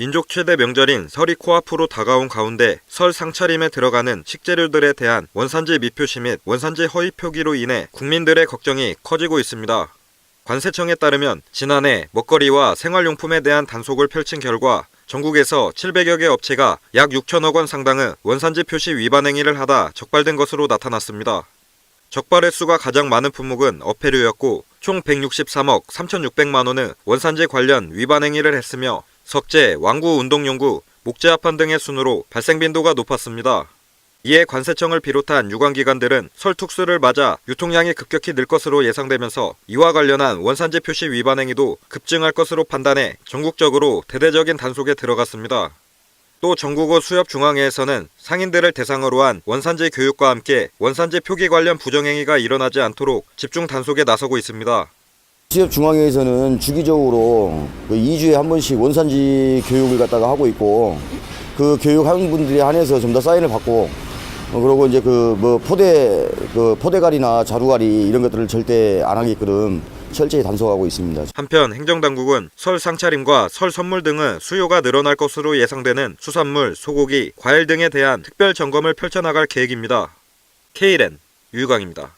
민족 최대 명절인 설이 코앞으로 다가온 가운데 설 상차림에 들어가는 식재료들에 대한 원산지 미표시 및 원산지 허위 표기로 인해 국민들의 걱정이 커지고 있습니다. 관세청에 따르면 지난해 먹거리와 생활용품에 대한 단속을 펼친 결과 전국에서 700여 개 업체가 약 6천억 원 상당의 원산지 표시 위반 행위를 하다 적발된 것으로 나타났습니다. 적발 횟수가 가장 많은 품목은 어패류였고 총 163억 3,600만 원의 원산지 관련 위반 행위를 했으며 석재, 왕구 운동용구, 목재합판 등의 순으로 발생 빈도가 높았습니다. 이에 관세청을 비롯한 유관기관들은 설 특수를 맞아 유통량이 급격히 늘 것으로 예상되면서 이와 관련한 원산지 표시 위반 행위도 급증할 것으로 판단해 전국적으로 대대적인 단속에 들어갔습니다. 또 전국어 수협중앙회에서는 상인들을 대상으로 한 원산지 교육과 함께 원산지 표기 관련 부정행위가 일어나지 않도록 집중 단속에 나서고 있습니다. 수협중앙회에서는 주기적으로 그 2주에 한 번씩 원산지 교육을 갖다가 하고 있고 그 교육하는 분들에 한해서 좀 더 사인을 받고 어, 그리고 이제 그 뭐 포대 그 포대갈이나 자루갈이 이런 것들을 절대 안 하게끔 철저히 단속하고 있습니다. 한편 행정당국은 설 상차림과 설 선물 등의 수요가 늘어날 것으로 예상되는 수산물, 소고기, 과일 등에 대한 특별 점검을 펼쳐나갈 계획입니다. K랜 유유광입니다.